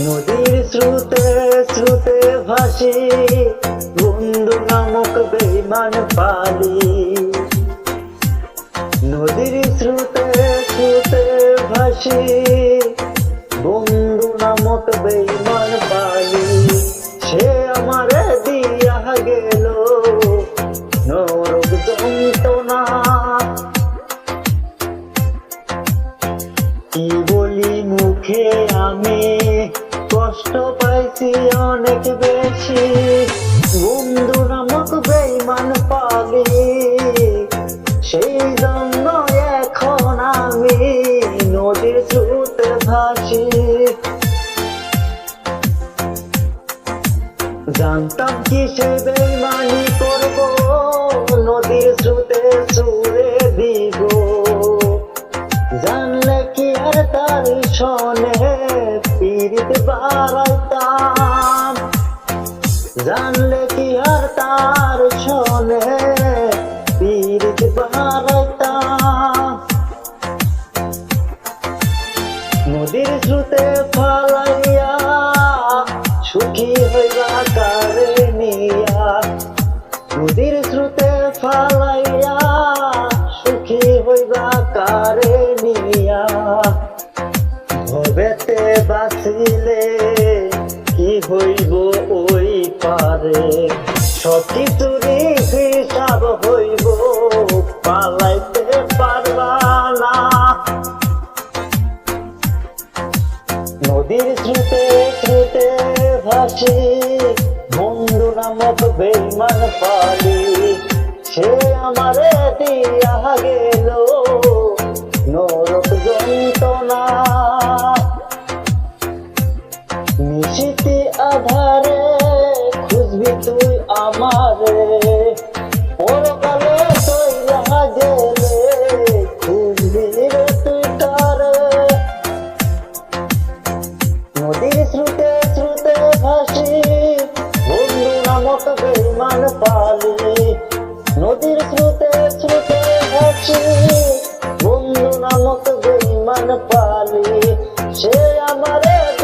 নদীর স্রোতে স্রোতে ভাসি। বন্ধু নামক বেইমান পালি। নদীর স্রোতে স্রোতে ভাসি। বন্ধু নামক বেইমান পালি। সে আমার দিয়া গেল নরক যন্ত্রণা। কি বলি মুখে আমি? কষ্ট পাইছি অনেক বেশি। বন্ধু নামক বেইমান পালি সেই জন্য এখন আমি নদীর স্রোতে ভাসি। জানতাম কি সে বেইমানি করব, নদীর স্রোতে সুরে বাড়াইতাম জানলে কি আর তার শোনে পীড়িত বাড়াইতাম নদীর স্রোতে ফালাইয়া, সুখী হইবা কারে নিয়া। নদীর স্রোতে ফালাইয়া, সুখী হইবা কারে নিয়া। বাঁচিলে কি হইব ওই পারে? সব কিছুরই হিসাব হইব, পালাইতে পারবা না। নদীর স্রোতে স্রোতে ভাসি, বন্ধু নামক বেইমান পালি। সে আমারে দিয়া গেল নিশিতে আধারে খুঁজবি তুই আমারে। গেলে নদীর স্রোতে স্রোতে ভাসি, বন্ধু নামক বেমান পালি। নদীর স্রোতে স্রোতে ভাসি নামক সে আমারে